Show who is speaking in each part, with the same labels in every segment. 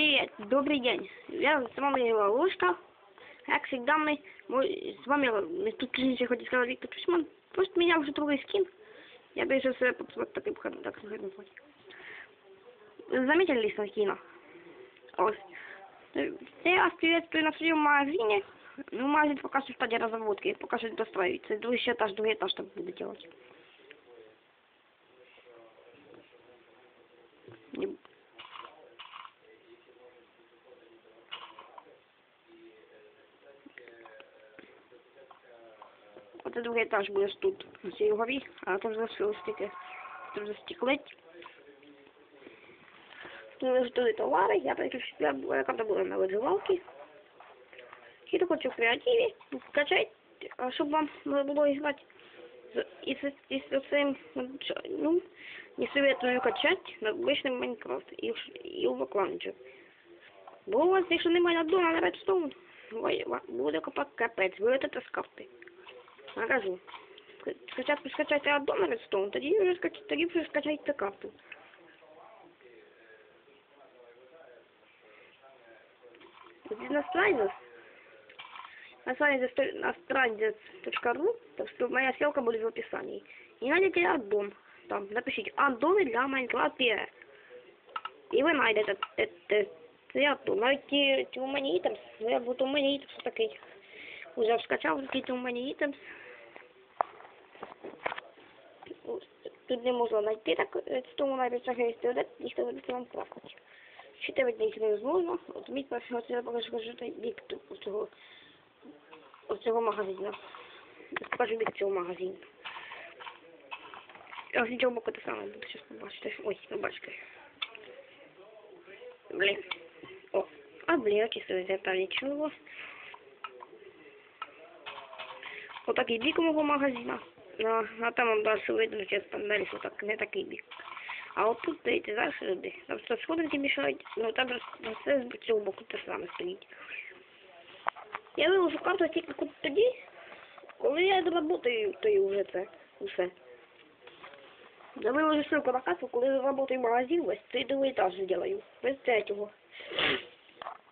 Speaker 1: Привет, добрый день. Я с вами Лошка. Как всегда, мы, мы с вами, мы тут уже хоть сказал Виктор Тушман. Просто меня уже другой скин. Я бы сейчас вот такой так сказать. Заметили ли скина? Ось. Я вас приветствую на своем магазине. Ну, магазин пока что в стадии разработки, пока что достраивается. Другой этаж, другой этаж там буду делать. Оце другий етаж буде тут, на цій горі, а там залишилось тільки вже стеклить. Тут лежать товари, я переключу, яка там була на виживалки. І так хочу в креативі, скачать, щоб вам було грати. з- І з, і з цим, ну, не советую качать на обычный Майнкрафт и, в- и в Бакланчик. Бо у вас, якщо немає аддона на Redstone, буде копак капець, будете скафти. Накажу. Спочатку скачайте на Redstone, тоді вже скач... тоді вже скачайте карту. Тоді на на страндец.ру, так что моя ссылка будет в описании. И найдете аддон. Там напишите аддоны для Minecraft PR. І ви знайдете те- те- цей аддон. Навіть у мене ітемс, ну я у мене ітемс такий. Уже скачав такий у мене ітемс. Тут не можна знайти так, е, тому навіть шахисти, де ніхто не вам крафтить. Ще від них невозможно. От мій перший оце я покажу, бік цього, цього магазину. Покажу бік цього магазину. Я з іншого боку те саме буду зараз побачити. Ой, ви бачите. Блін. О, а блін, очистили там нічого. Отакий бік у мого магазина. А, а там он далі видно, що там далі так, не такий бік. А от тут, дивіться, зараз люди. Там що сходинки мішають, ну там все з цього боку те саме стоїть. Я виложу карту тільки тоді, коли я доработаю, то і вже це усе. Я виложу ссылку на карту, коли заработаю магазин, ось цей другий етаж зроблю. Без третього.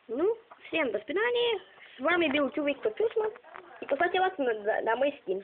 Speaker 1: Ну, всем до свидания. С вами был Чувик Тусман. И поставьте лайк на, на, мой скин.